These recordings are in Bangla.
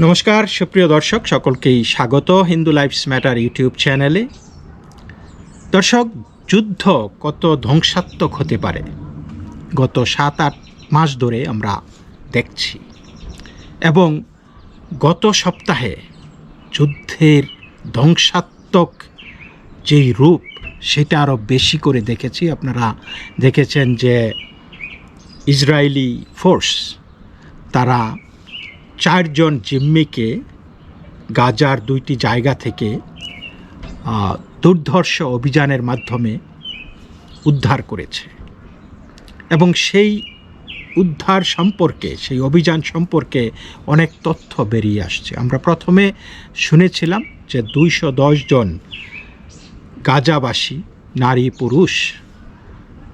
নমস্কার, সুপ্রিয় দর্শক, সকলকেই স্বাগত হিন্দু লাইফস ম্যাটার ইউটিউব চ্যানেলে। দর্শক, যুদ্ধ কত ধ্বংসাত্মক হতে পারে? গত সাত আট মাস ধরে আমরা দেখছি। এবং গত সপ্তাহে যুদ্ধের ধ্বংসাত্মক যেই রূপ, সেটা আরও বেশি করে দেখেছি। আপনারা দেখেছেন যে ইসরায়েলি ফোর্স, তারা চারজন জিম্মিকে গাজার দুইটি জায়গা থেকে দুর্ধর্ষ অভিযানের মাধ্যমে উদ্ধার করেছে। এবং সেই উদ্ধার সম্পর্কে, সেই অভিযান সম্পর্কে অনেক তথ্য বেরিয়ে আসছে। আমরা প্রথমে শুনেছিলাম যে দুইশো জন গাজাবাসী, নারী, পুরুষ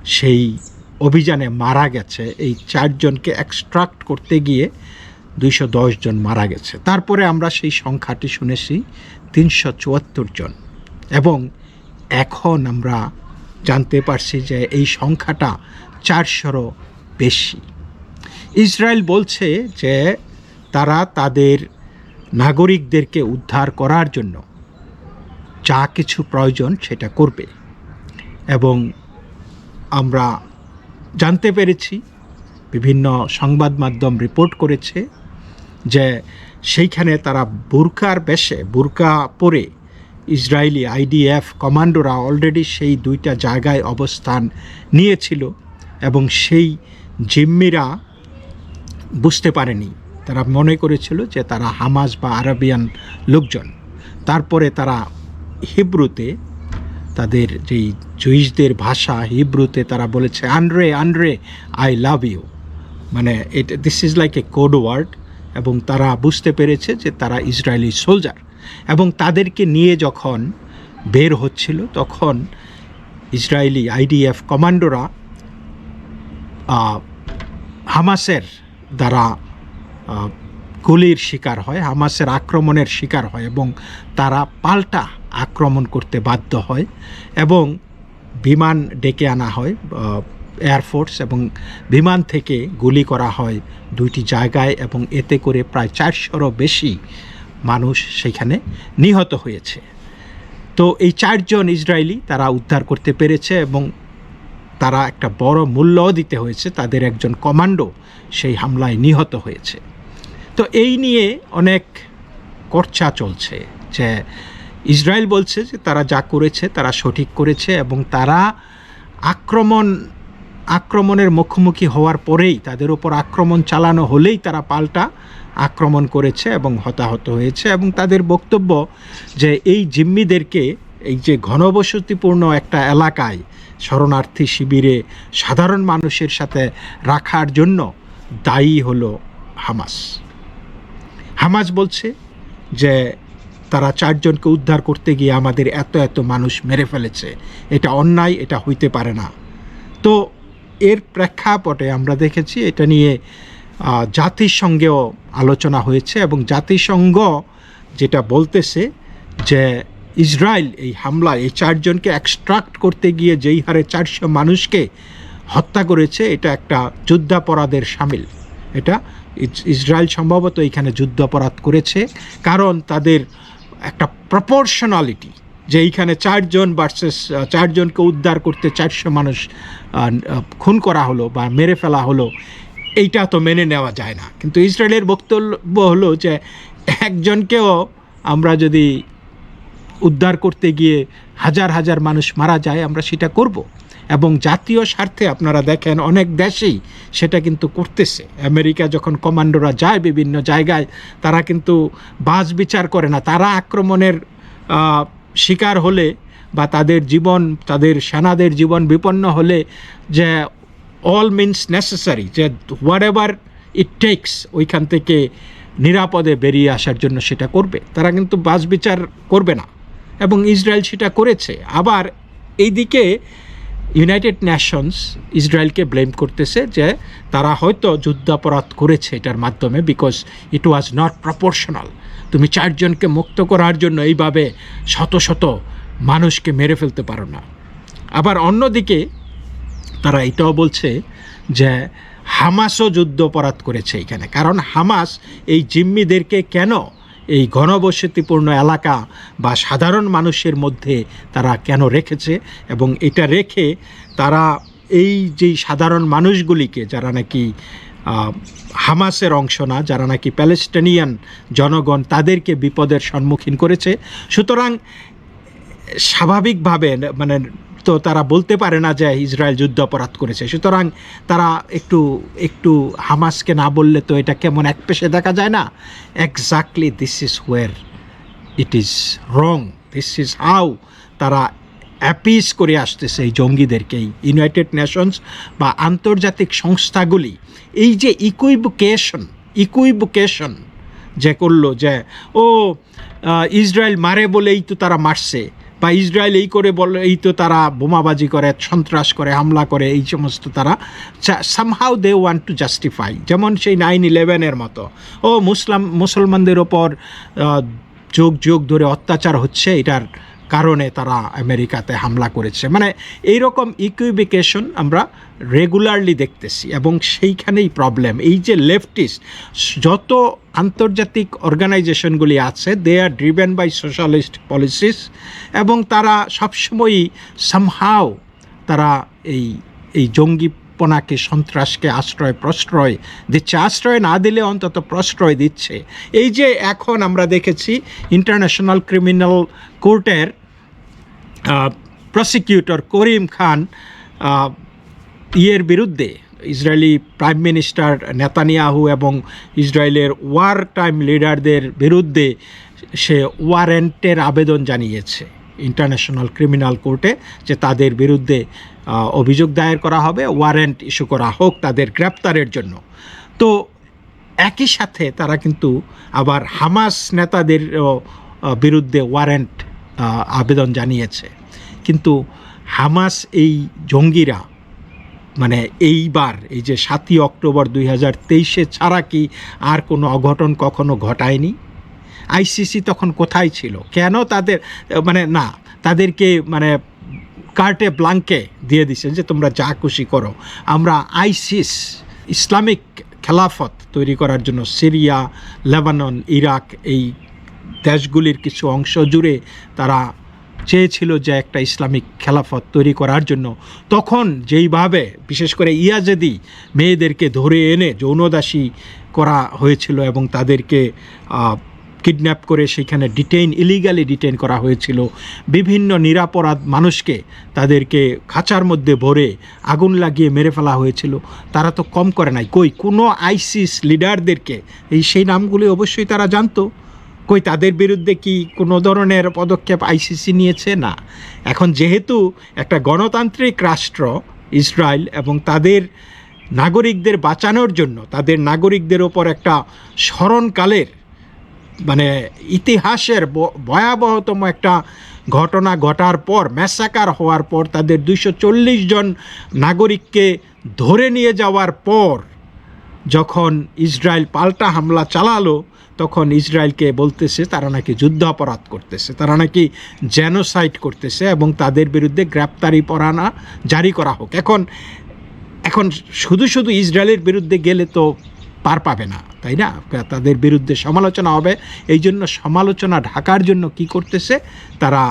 সেই অভিযানে মারা গেছে। এই চারজনকে এক্সট্রাক্ট করতে গিয়ে দুইশো দশ জন মারা গেছে। তারপরে আমরা সেই সংখ্যাটি শুনেছি, তিনশো চুয়াত্তর জন। এবং এখন আমরা জানতে পারছি যে এই সংখ্যাটা চারশোরও বেশি। ইসরায়েল বলছে যে তারা তাদের নাগরিকদেরকে উদ্ধার করার জন্য যা কিছু প্রয়োজন সেটা করবে। এবং আমরা জানতে পেরেছি, বিভিন্ন সংবাদ মাধ্যম রিপোর্ট করেছে যে সেইখানে তারা বুরকার বেশে, বুরকা পরে ইসরায়েলি আইডিএফ কমান্ডোরা অলরেডি সেই দুইটা জায়গায় অবস্থান নিয়েছিল এবং সেই জিম্মিরা বুঝতে পারেনি। তারা মনে করেছিল যে তারা হামাজ বা আরবিয়ান লোকজন। তারপরে তারা হিব্রুতে তাদের যেই জুইসদের ভাষা হিব্রুতে তারা বলেছে আনরে আনরে আই লাভ ইউ। মানে এটা this is like a code word এবং তারা বুঝতে পেরেছে যে তারা ইসরায়েলি সোলজার। এবং তাদেরকে নিয়ে যখন বের হচ্ছিল, তখন ইসরায়েলি আইডিএফ কমান্ডোরা হামাসের দ্বারা গুলির শিকার হয়, হামাসের আক্রমণের শিকার হয় এবং তারা পাল্টা আক্রমণ করতে বাধ্য হয় এবং বিমান ডেকে আনা হয় এয়ারফোর্স এবং বিমান থেকে গুলি করা হয় দুইটি জায়গায় এবং এতে করে প্রায় চারশোরও বেশি মানুষ সেখানে নিহত হয়েছে। তো এই চারজন ইসরায়েলি তারা উদ্ধার করতে পেরেছে এবং তারা একটা বড় মূল্যও দিতে হয়েছে, তাদের একজন কমান্ডো সেই হামলায় নিহত হয়েছে। তো এই নিয়ে অনেক চর্চা চলছে যে ইসরায়েল বলছে যে তারা যা করেছে তারা সঠিক করেছে এবং তারা আক্রমণ আক্রমণের মুখোমুখি হওয়ার পরেই তাদের উপর আক্রমণ চালানো হলেই তারা পাল্টা আক্রমণ করেছে এবং হতাহত হয়েছে এবং তাদের বক্তব্য যে এই জিম্মিদেরকে এই যে ঘনবসতিপূর্ণ একটা এলাকায় শরণার্থী শিবিরে সাধারণ মানুষের সাথে রাখার জন্য দায়ী হলো হামাস। হামাস বলছে যে তারা চারজনকে উদ্ধার করতে গিয়ে আমাদের এত এত মানুষ মেরে ফেলেছে। এটা অন্যায়, এটা হইতে পারে না। তো এর প্রেক্ষাপটে আমরা দেখেছি এটা নিয়ে জাতিসংঘেও আলোচনা হয়েছে এবং জাতিসংঘ যেটা বলতেছে যে ইসরায়েল এই হামলা এই চারজনকে এক্সট্রাক্ট করতে গিয়ে যেই হারে চারশো মানুষকে হত্যা করেছে, এটা একটা যুদ্ধাপরাধের সামিল। এটা ইস- ইসরায়েল সম্ভবত এখানে যুদ্ধাপরাধ করেছে কারণ তাদের একটা প্রপোর্শনালিটি যে এইখানে চারজন ভার্সেস চারজনকে উদ্ধার করতে চারশো মানুষ খুন করা হলো বা মেরে ফেলা হলো, এইটা তো মেনে নেওয়া যায় না। কিন্তু ইসরায়েলের বক্তব্য হলো যে একজনকেও আমরা যদি উদ্ধার করতে গিয়ে হাজার হাজার মানুষ মারা যায়, আমরা সেটা করব। এবং জাতীয় স্বার্থে আপনারা দেখেন, অনেক দেশেই সেটা কিন্তু করতেছে। আমেরিকা যখন কমান্ডোরা যায় বিভিন্ন জায়গায়, তারা কিন্তু বাস বিচার করে না। তারা আক্রমণের শিকার হলে বা তাদের জীবন, তাদের সেনাদের জীবন বিপন্ন হলে যে অল মিনস নেসেসারি যে হোয়াট এভার ইট টেক্স ওইখান থেকে নিরাপদে বেরিয়ে আসার জন্য সেটা করবে। তারা কিন্তু বাস বিচার করবে না। এবং ইসরায়েল সেটা করেছে। আবার এইদিকে ইউনাইটেড নেশনস ইসরায়েলকে ব্লেম করতেছে যে তারা হয়তো যুদ্ধাপরাধ করেছে এটার মাধ্যমে because it was not proportional তুমি চারজনকে মুক্ত করার জন্য এইভাবে শত শত মানুষকে মেরে ফেলতে পারো না। আবার অন্যদিকে তারা এটাও বলছে যে হামাসও যুদ্ধ অপরাধ করেছে এখানে। কারণ হামাস এই জিম্মিদেরকে কেন এই ঘনবসতিপূর্ণ এলাকা বা সাধারণ মানুষের মধ্যে তারা কেন রেখেছে? এবং এটা রেখে তারা এই যেই সাধারণ মানুষগুলিকে যারা নাকি হামাসের অংশ না, যারা নাকি প্যালেস্টাইনিয়ান জনগণ তাদেরকে বিপদের সম্মুখীন করেছে। সুতরাং স্বাভাবিকভাবে মানে তো তারা বলতে পারে না যে ইসরায়েল যুদ্ধ অপরাধ করেছে। সুতরাং তারা একটু একটু হামাসকে না বললে তো এটা কেমন এক পেশে দেখা যায় না? Exactly this is where it is wrong this is how তারা অ্যাপিস করে আসতেছে এই জঙ্গিদেরকেই ইউনাইটেড নেশনস বা আন্তর্জাতিক সংস্থাগুলি। এই যে ইকুইবুকেশন ইকুইবুকেশন যে করল যে, ও ইসরায়েল মারে বলেই তো তারা মারছে বা ইসরায়েল এই করে বলে এই তো তারা বোমাবাজি করে, সন্ত্রাস করে, হামলা করে, এই সমস্ত তারা somehow they want to justify যেমন সেই নাইন ইলেভেনের মতো। ও, মুসলাম, মুসলমানদের ওপর যুগ যুগ ধরে অত্যাচার হচ্ছে, এটার কারণে তারা আমেরিকাতে হামলা করেছে। মানে এই রকম ইকুইবিকেশন আমরা রেগুলারলি দেখতেছি এবং সেইখানেই প্রবলেম এই যে লেফটিস্ট যত আন্তর্জাতিক অর্গানাইজেশনগুলি আছে they are driven by socialist policies এবং তারা সবসময়ই সামহাও তারা এই এই জঙ্গিপনাকে সন্ত্রাসকে আশ্রয়, প্রশ্রয় দিচ্ছে। আশ্রয় না দিলে অন্তত প্রশ্রয় দিচ্ছে। এই যে এখন আমরা দেখেছি ইন্টারন্যাশনাল ক্রিমিনাল কোর্টের প্রসিকিউটর করিম খান ইয়ের বিরুদ্ধে ইসরায়েলি প্রাইম মিনিস্টার নেতানিয়াহু এবং ইসরায়েলের ওয়ার টাইম লিডারদের বিরুদ্ধে সে ওয়ারেন্টের আবেদন জানিয়েছে। ইন্টারন্যাশনাল ক্রিমিনাল কোর্টে যে তাদের বিরুদ্ধে অভিযোগ দায়ের করা হবে, ওয়ারেন্ট ইস্যু করা হোক তাদের গ্রেপ্তারের জন্য। তো একই সাথে তারা কিন্তু আবার হামাস নেতাদের বিরুদ্ধে ওয়ারেন্ট আবেদন জানিয়েছে। কিন্তু হামাস এই জঙ্গিরা মানে এইবার, এই যে সাতই অক্টোবর দুই হাজার তেইশে ছাড়া কি আর কোনো অঘটন কখনো ঘটায়নি? আইসিসি তখন কোথায় ছিল? কেন তাদের মানে না, তাদেরকে মানে কার্টে ব্লাঙ্কে দিয়ে দিছে যে তোমরা যা খুশি করো। আমরা আইসিস, ইসলামিক খেলাফত তৈরি করার জন্য সিরিয়া, লেবানন, ইরাক এই দেশগুলির কিছু অংশ জুড়ে তারা চেয়েছিল যে একটা ইসলামিক খেলাফত তৈরি করার জন্য। তখন যেইভাবে, বিশেষ করে ইয়াজেদি মেয়েদেরকে ধরে এনে যৌনদাসী করা হয়েছিল এবং তাদেরকে কিডন্যাপ করে সেখানে ডিটেইন ইলিগালি ডিটেইন করা হয়েছিল। বিভিন্ন নিরাপরাধ মানুষকে তাদেরকে খাঁচার মধ্যে ভরে আগুন লাগিয়ে মেরে ফেলা হয়েছিল। তারা তো কম করে নাই। কই, কোনো আইসিস লিডারদেরকে, এই সেই নামগুলি অবশ্যই তারা জানতো। কই, তাদের বিরুদ্ধে কি কোনো ধরনের পদক্ষেপ আইসিসি নিয়েছে? না। এখন যেহেতু একটা গণতান্ত্রিক রাষ্ট্র, ইসরায়েল, এবং তাদের নাগরিকদের বাঁচানোর জন্য, তাদের নাগরিকদের ওপর একটা স্মরণকালের মানে ইতিহাসের ভয়াবহতম একটা ঘটনা ঘটার পর ম্যাসাকার হওয়ার পর, তাদের দুইশো চল্লিশ জন নাগরিককে ধরে নিয়ে যাওয়ার পর যখন ইসরায়েল পাল্টা হামলা চালালো, তখন ইসরায়েলকে বলতেছে তারা নাকি যুদ্ধ অপরাধ করতেছে, তারা নাকি জেনোসাইড করতেছে এবং তাদের বিরুদ্ধে গ্রেপ্তারি পরানা জারি করা হোক। এখন এখন শুধু শুধু ইসরায়েলের বিরুদ্ধে গেলে তো পার পাবে না, তাই না? তাদের বিরুদ্ধে সমালোচনা হবে। এই জন্য সমালোচনা ঢাকার জন্য কি করতেছে? তারা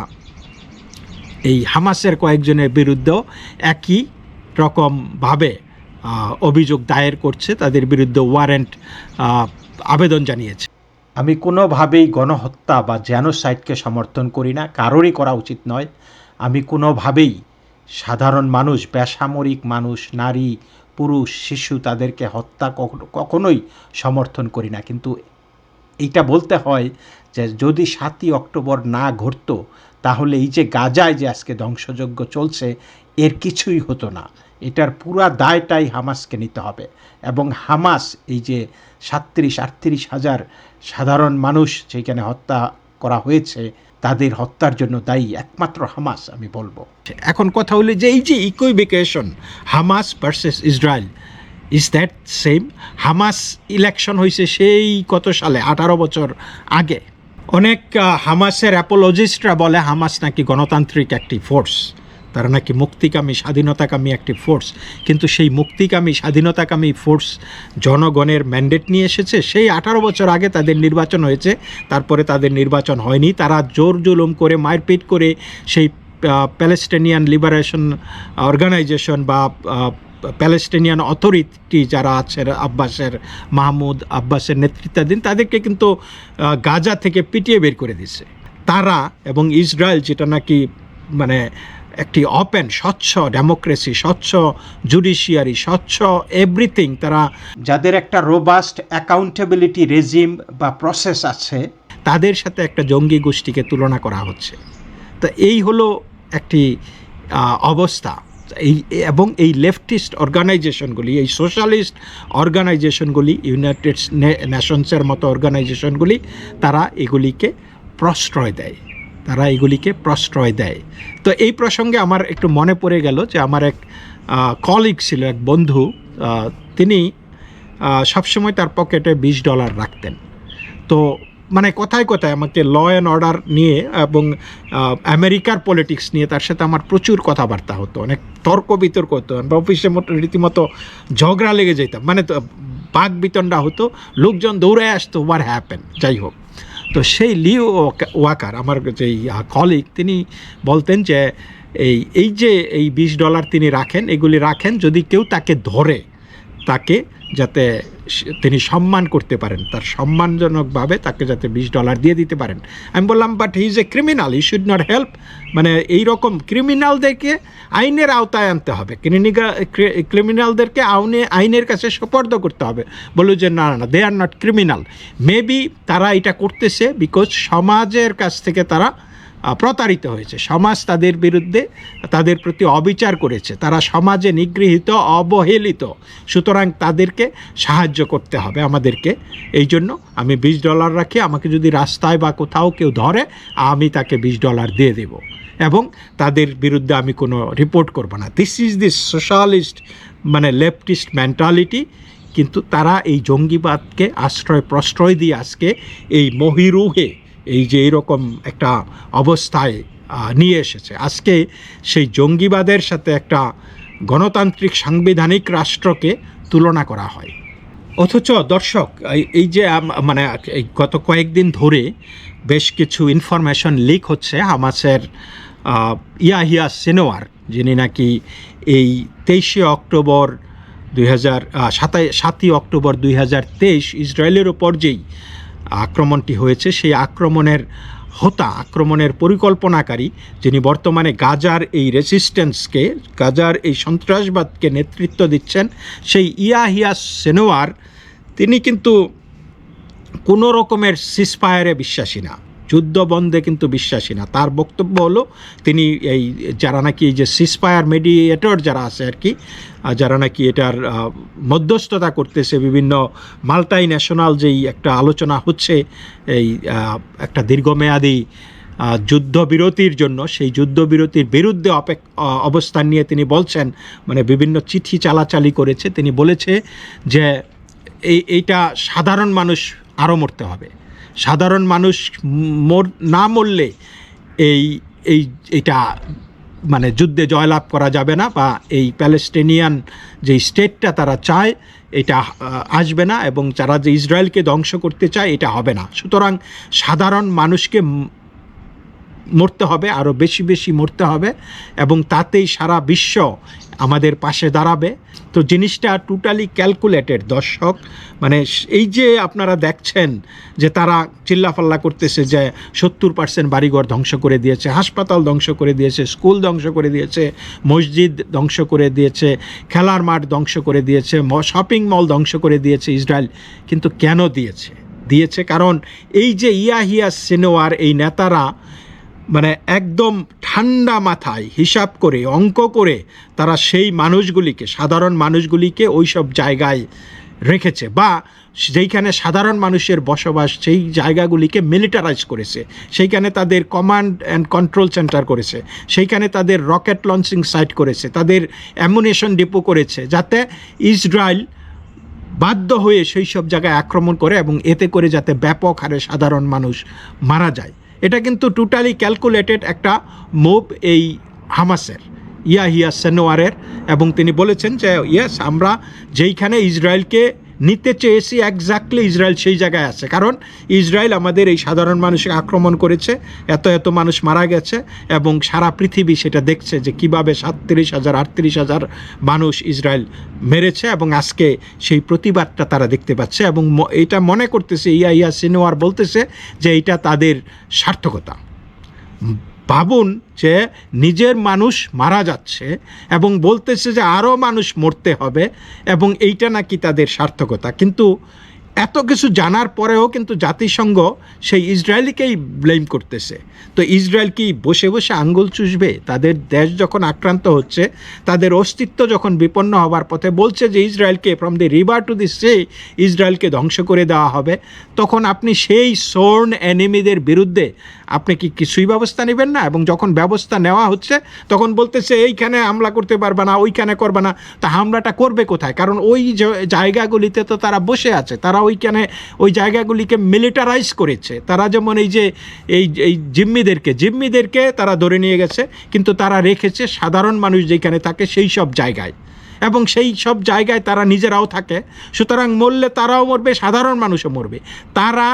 এই হামাসের কয়েকজনের বিরুদ্ধেও একই রকমভাবে অভিযোগ দায়ের করছে, তাদের বিরুদ্ধে ওয়ারেন্ট আবেদন জানিয়েছে। আমি কোনোভাবেই গণহত্যা বা জেনোসাইডকে সমর্থন করি না, কারোরই করা উচিত নয়। আমি কোনোভাবেই সাধারণ মানুষ, বেসামরিক মানুষ, নারী, পুরুষ, শিশু তাদেরকে হত্যা কখনোই সমর্থন করি না। কিন্তু এইটা বলতে হয় যে যদি সাতই অক্টোবর না ঘটতো, তাহলে এই যে গাজায় যে আজকে ধ্বংসযজ্ঞ চলছে, এর কিছুই হতো না। এটার পুরা দায়টাই হামাসকে নিতে হবে। এবং হামাস এই যে সাত্রিশ আটত্রিশ হাজার সাধারণ মানুষ যেখানে হত্যা করা হয়েছে তাদের হত্যার জন্য দায়ী একমাত্র হামাস, আমি বলব। এখন কথা হলো যে এই যে equivocation Hamas versus Israel is that same Hamas election হয়েছে সেই কত সালে? আঠারো বছর আগে। অনেক হামাসের অ্যাপোলজিস্টরা বলে হামাস নাকি গণতান্ত্রিক একটি ফোর্স তারা নাকি মুক্তিকামী, স্বাধীনতাকামী একটি ফোর্স কিন্তু সেই মুক্তিকামী, স্বাধীনতাকামী ফোর্স জনগণের ম্যান্ডেট নিয়ে এসেছে। সেই আঠারো বছর আগে তাদের নির্বাচন হয়েছে। তারপরে তাদের নির্বাচন হয়নি। তারা জোর জুলুম করে, মারপিট করে সেই প্যালেস্টেনিয়ান লিবারেশন অর্গানাইজেশন বা প্যালেস্টেনিয়ান অথরিটি যারা আছে, আব্বাসের, মাহমুদ আব্বাসের নেতৃত্বাধীন, তাদেরকে কিন্তু গাজা থেকে পিটিয়ে বের করে দিছে তারা এবং ইসরায়েল যেটা নাকি মানে একটি ওপেন স্বচ্ছ ডেমোক্রেসি স্বচ্ছ জুডিশিয়ারি স্বচ্ছ এভরিথিং তারা যাদের একটা রোবাস্ট অ্যাকাউন্টেবিলিটি রেজিম বা প্রসেস আছে, তাদের সাথে একটা জঙ্গি গোষ্ঠীকে তুলনা করা হচ্ছে। তো এই হলো একটি অবস্থা। এই, এবং এই লেফটিস্ট অর্গানাইজেশনগুলি এই সোশ্যালিস্ট অর্গানাইজেশনগুলি ইউনাইটেড নেশনসের মতো অর্গানাইজেশনগুলি তারা এগুলিকে প্রশ্রয় দেয়। তারা এগুলিকে প্রশ্রয় দেয়। তো এই প্রসঙ্গে আমার একটু মনে পড়ে গেল যে আমার এক কলিগ ছিল, এক বন্ধু তিনি সবসময় তার পকেটে বিশ ডলার রাখতেন। তো মানে কথায় কথায় আমাকে ল অ্যান্ড অর্ডার নিয়ে এবং আমেরিকার পলিটিক্স নিয়ে তার সাথে আমার প্রচুর কথাবার্তা হতো, অনেক তর্ক বিতর্ক হতো আমরা অফিসে মতো, রীতিমতো ঝগড়া লেগে যেতাম। মানে তো বাঘ বিতণ্ডা হতো, লোকজন দৌড়ে আসতো ওয়ার হ্যাপেন যাই হোক। তো সেই লিও ওয়াকার, আমার যেই কলিগ তিনি বলতেন যে এই এই যে এই বিশ ডলার তিনি রাখেন, এগুলি রাখেন যদি কেউ তাকে ধরে, তাকে যাতে তিনি সম্মান করতে পারেন, তার সম্মানজনকভাবে তাকে যাতে বিশ ডলার দিয়ে দিতে পারেন। আমি বললাম but he is a criminal he should not help মানে এই রকম ক্রিমিনালদেরকে আইনের আওতায় আনতে হবে। ক্রিমিনালদেরকে আইনে আইনের কাছে সোপর্দ করতে হবে। বলল যে, না না they are not criminal maybe তারা এটা করতেছে বিকজ সমাজের কাছ থেকে তারা প্রতারিত হয়েছে। সমাজ তাদের বিরুদ্ধে তাদের প্রতি অবিচার করেছে। তারা সমাজে নিগৃহীত, অবহেলিত। সুতরাং তাদেরকে সাহায্য করতে হবে আমাদেরকে। এই জন্য আমি বিশ ডলার রাখি। আমাকে যদি রাস্তায় বা কোথাও কেউ ধরে, আমি তাকে বিশ ডলার দিয়ে দেব। এবং তাদের বিরুদ্ধে আমি কোনো রিপোর্ট করব না। দিস ইজ দিস সোশ্যালিস্ট মানে লেফটিস্ট মেন্টালিটি কিন্তু তারা এই জঙ্গিবাদকে আশ্রয় প্রশ্রয় দিয়ে আজকে এই মহিরুহে এই যে এইরকম একটা অবস্থায় নিয়ে এসেছে। আজকে সেই জঙ্গিবাদের সাথে একটা গণতান্ত্রিক সাংবিধানিক রাষ্ট্রকে তুলনা করা হয়। অথচ দর্শক, এই- যে মানে গত কয়েকদিন ধরে বেশ কিছু ইনফরমেশন লিক হচ্ছে হামাসের ইয়াহিয়া সিনোয়ার, যিনি নাকি এই তেইশে অক্টোবর দুই হাজার সাতই অক্টোবর দুই হাজার তেইশ ইসরায়েলের ওপর যেই আক্রমণটি হয়েছে, সেই আক্রমণের হোতা, আক্রমণের পরিকল্পনাকারী, যিনি বর্তমানে গাজার এই রেসিস্ট্যান্সকে গাজার এই সন্ত্রাসবাদকে নেতৃত্ব দিচ্ছেন, সেই ইয়াহিয়া সেনোয়ার, তিনি কিন্তু কোনো রকমের সিসফায়ারে বিশ্বাসী না, যুদ্ধ বন্ধে কিন্তু বিশ্বাসী না। তার বক্তব্য হলো, তিনি এই, যারা নাকি এই যে সিসফায়ার মেডিয়েটর যারা আছে আর কি যারা নাকি এটার মধ্যস্থতা করতেছে বিভিন্ন মাল্টাই ন্যাশনাল যেই একটা আলোচনা হচ্ছে, এই একটা দীর্ঘমেয়াদী যুদ্ধবিরতির জন্য, সেই যুদ্ধবিরতির বিরুদ্ধে অপেক অবস্থান নিয়ে তিনি বলছেন মানে বিভিন্ন চিঠি চালাচালি করেছে। তিনি বলেছে যে এই, এইটা সাধারণ মানুষ আরও মরতে হবে। সাধারণ মানুষ মর, না মরলে এই এই মানে যুদ্ধে জয়লাভ করা যাবে না বা এই প্যালেস্টিনিয়ান যে স্টেটটা তারা চায়, এটা আসবে না এবং তারা যে ইসরায়েলকে ধ্বংস করতে চায়, এটা হবে না। সুতরাং সাধারণ মানুষকে মরতে হবে আরও বেশি বেশি মরতে হবে এবং তাতেই সারা বিশ্ব আমাদের পাশে দাঁড়াবে। তো জিনিসটা টোটালি ক্যালকুলেটেড দর্শক। মানে এই যে আপনারা দেখছেন যে তারা চিল্লাফাল্লা করতেছে যে সত্তর পার্সেন্ট বাড়িঘর ধ্বংস করে দিয়েছে, হাসপাতাল ধ্বংস করে দিয়েছে, স্কুল ধ্বংস করে দিয়েছে, মসজিদ ধ্বংস করে দিয়েছে, খেলার মাঠ ধ্বংস করে দিয়েছে শপিং মল ধ্বংস করে দিয়েছে ইসরায়েল। কিন্তু কেন দিয়েছে? দিয়েছে কারণ এই যে ইয়াহিয়া সিনোয়ার, এই নেতারা মানে একদম ঠান্ডা মাথায় হিসাব করে, অঙ্ক করে তারা সেই মানুষগুলিকে, সাধারণ মানুষগুলিকে ওই সব জায়গায় রেখেছে বা যেইখানে সাধারণ মানুষের বসবাস সেই জায়গাগুলিকে মিলিটারাইজ করেছে। সেইখানে তাদের কমান্ড অ্যান্ড কন্ট্রোল সেন্টার করেছে। সেইখানে তাদের রকেট লঞ্চিং সাইট করেছে। তাদের অ্যামুনেশন ডিপো করেছে যাতে ইসরায়েল বাধ্য হয়ে সেই সব জায়গায় আক্রমণ করে এবং এতে করে যাতে ব্যাপক হারে সাধারণ মানুষ মারা যায়। এটা কিন্তু টোটালি ক্যালকুলেটেড একটা মুভ এই হামাসের ইয়াহিয়া সেনোয়ারের, এবং তিনি বলেছেন যে ইয়েস আমরা যেইখানে ইসরায়েলকে নিতে চেয়েছি একজাক্টলি ইসরায়েল সেই জায়গায় আছে। কারণ ইসরায়েল আমাদের এই সাধারণ মানুষকে আক্রমণ করেছে, এত এত মানুষ মারা গেছে এবং সারা পৃথিবী সেটা দেখছে যে কীভাবে সাতত্রিশ হাজার, আটত্রিশ হাজার মানুষ ইসরায়েল মেরেছে এবং আজকে সেই প্রতিবাদটা তারা দেখতে পাচ্ছে এবং এটা মনে করতেছে, ইয়া ইয়া সিনোয়ার বলতেছে যে এটা তাদের সার্থকতা। ভাবুন যে নিজের মানুষ মারা যাচ্ছে এবং বলতেছে যে আরও মানুষ মরতে হবে এবং এইটা নাকি তাদের সার্থকতা। কিন্তু এত কিছু জানার পরেও কিন্তু জাতিসংঘ সেই ইসরায়েলিকেই ব্লেম করতেছে। তো ইসরায়েল কি বসে বসে আঙ্গুল চুষবে? তাদের দেশ যখন আক্রান্ত হচ্ছে, তাদের অস্তিত্ব যখন বিপন্ন হবার পথে বলছে যে ইসরায়েলকে from the river to the sea ইসরায়েলকে ধ্বংস করে দেওয়া হবে, তখন আপনি সেই সোর্ন এনিমিদের বিরুদ্ধে আপনি কি কিছুই ব্যবস্থা নেবেন না? এবং যখন ব্যবস্থা নেওয়া হচ্ছে, তখন বলতেছে, এইখানে হামলা করতে পারবে না, ওইখানে করবে না। তা হামলাটা করবে কোথায়? কারণ ওই জায়গাগুলিতে তো তারা বসে আছে তারা ওইখানে ওই জায়গাগুলিকে মিলিটারাইজ করেছে। তারা যেমন এই যে, এই এই জিম্মিদেরকে জিম্মিদেরকে তারা ধরে নিয়ে গেছে, কিন্তু তারা রেখেছে সাধারণ মানুষ যেখানে থাকে সেই সব জায়গায়। এবং সেই সব জায়গায় তারা নিজেরাও থাকে। সুতরাং মরলে তারাও মরবে, সাধারণ মানুষও মরবে। তারা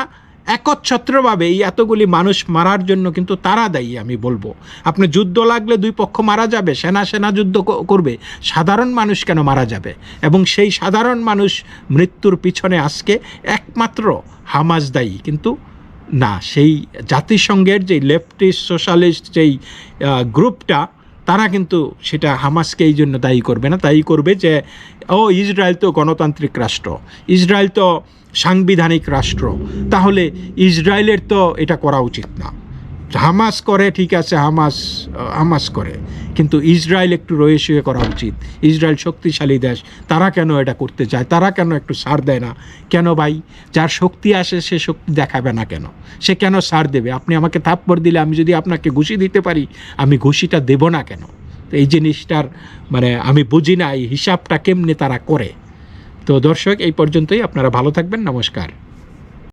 একচ্ছত্রভাবে এই এতগুলি মানুষ মারার জন্য কিন্তু তারা দায়ী, আমি বলব। আপনি যুদ্ধ লাগলে দুই পক্ষ মারা যাবে, সেনা সেনা যুদ্ধ করবে, সাধারণ মানুষ কেন মারা যাবে? এবং সেই সাধারণ মানুষ মৃত্যুর পিছনে আজকে একমাত্র হামাজ দায়ী, কিন্তু না, সেই জাতিসংঘের যে লেফটিস্ট সোশ্যালিস্ট যেই গ্রুপটা তারা কিন্তু সেটা হামাসকে এই জন্য দায়ী করবে না। দায়ী করবে যে, ও ইসরায়েল তো গণতান্ত্রিক রাষ্ট্র, ইসরায়েল তো সাংবিধানিক রাষ্ট্র, তাহলে ইসরায়েলের তো এটা করা উচিত না। হামাস করে, ঠিক আছে, হামাস হামাস করে। কিন্তু ইসরায়েল একটু রয়ে শুয়ে করা উচিত। ইসরায়েল শক্তিশালী দেশ, তারা কেন এটা করতে চায়? তারা কেন একটু সার দেয় না? কেন ভাই? যার শক্তি আসে, সে শক্তি দেখাবে না কেন? সে কেন সার দেবে? আপনি আমাকে থাপ্পড় দিলে আমি যদি আপনাকে ঘুষি দিতে পারি, আমি ঘুষিটা দেব না কেন? তো এই জিনিসটার মানে আমি বুঝি না, এই হিসাবটা কেমনে তারা করে? তো দর্শক, এই পর্যন্তই। আপনারা ভালো থাকবেন। নমস্কার।